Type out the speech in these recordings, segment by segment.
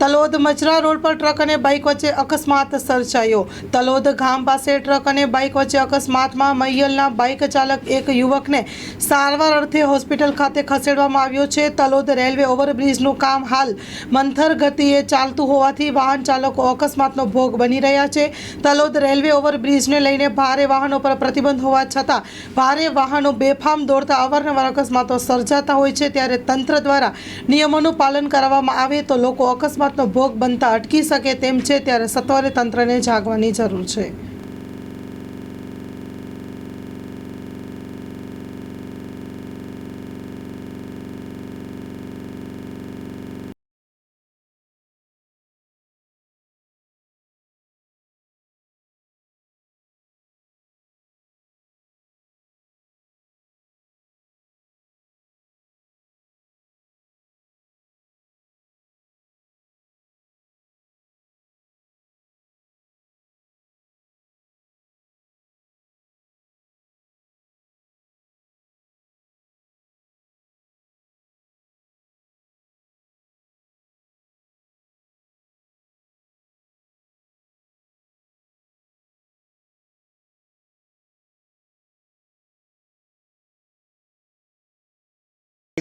Talod મચરા road પર truck અને bike વચ્ચે અકસ્માત સર્જાયો. તલોદ ગામ પાસે ટ્રક અને બાઇક વચ્ચે અકસ્માતમાં મૈયલના બાઇક ચાલક એક યુવકને સારવાર અર્થે હોસ્પિટલ ખાતે ખસેડવામાં આવ્યો છે. તલોદ રેલવે ઓવરબ્રિજનું કામ હાલ મંથર ગતિએ ચાલતું હોવાથી વાહન ચાલકો અકસ્માતનો ભોગ બની રહ્યા છે. તલોદ રેલવે ઓવરબ્રિજને લઈને ભારે વાહનો પર પ્રતિબંધ હોવા છતાં ભારે વાહનો બેફામ દોડતા અવારનવાર અકસ્માતો સર્જાતા હોય છે. ત્યારે તંત્ર દ્વારા નિયમોનું પાલન કરવામાં આવે તો લોકો અકસ્માતનો ભોગ બનતા અટકી શકે તેમ છે ત્યારે સત્વરે તંત્રને જાગવાની જરૂર છે.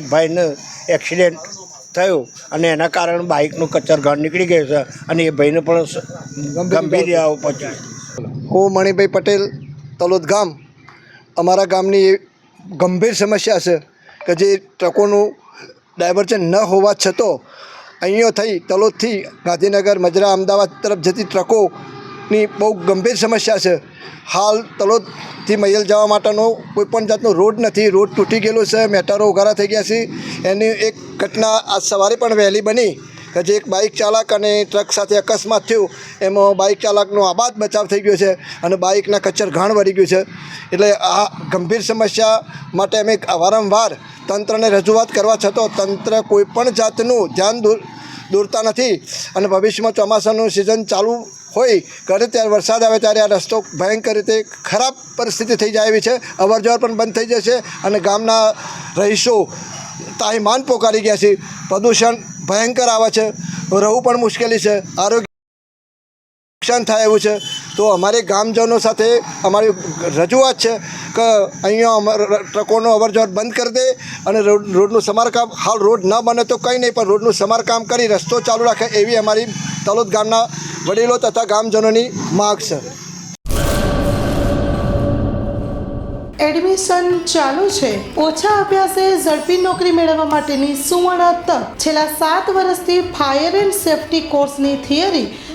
ભાઈને એક્સિડન્ટ થયો અને એના કારણે બાઇકનું કચર ઘર નીકળી ગયું છે અને એ ભાઈને પણ ગંભીર આવો પછી હું મણિભાઈ પટેલ તલોદ ગામ. અમારા ગામની એ ગંભીર સમસ્યા છે કે જે ટ્રકોનું ડાયવર્જન ન હોવા છતાં અહીંયો થઈ તલોદથી ગાંધીનગર મજરા અમદાવાદ તરફ જતી ટ્રકોની બહુ ગંભીર સમસ્યા છે. હાલ તલોદથી મૈયલ જવા માટેનો કોઈપણ જાતનો રોડ નથી. રોડ તૂટી ગયેલો છે, મેટરો ઉઘારા થઈ ગયા છે. એની એક ઘટના આજ સવારે પણ વહેલી બની કે જે એક બાઇક ચાલક અને ટ્રક સાથે અકસ્માત થયું. એમાં બાઇક ચાલકનો આબાદ બચાવ થઈ ગયો છે અને બાઇકના કચ્છર ઘાણ વળી ગયું છે. એટલે આ ગંભીર સમસ્યા માટે અમે વારંવાર તંત્રને રજૂઆત કરવા છતાં તંત્ર કોઈપણ જાતનું ધ્યાન દોર દોરતા નથી. અને ભવિષ્યમાં ચોમાસાનું સિઝન ચાલુ હોય, ઘરે ત્યારે વરસાદ આવે ત્યારે આ રસ્તો ભયંકર રીતે ખરાબ પરિસ્થિતિ થઈ જાય એવી છે. અવર જવર પણ બંધ થઈ જશે અને ગામના રહીશો તાહીમાન પોકારી ગયા છે. પ્રદૂષણ ભયંકર આવે છે. રહેવું પણ મુશ્કેલી છે. આરોગ્ય નુકસાન થાય એવું છે. તો અમારે ગામજનો સાથે અમારી રજૂઆત છે કે અહીંયા ટ્રકોનો અવરજવર બંધ કરી દે અને રોડ, રોડનું સમારકામ હાલ રોડ ન બને તો કંઈ નહીં, પણ રોડનું સમારકામ કરી રસ્તો ચાલુ રાખે એવી અમારી તલોદ ગામના વડીલો તથા ગામજનોની માગ છે. એડમિશન ચાલુ છે. ઓછા અભ્યાસે ઝડપી નોકરી મેળવવા માટેની સુવર્ણ તક. છેલ્લા સાત વર્ષથી ફાયર એન્ડ સેફટી કોર્સની થિયરી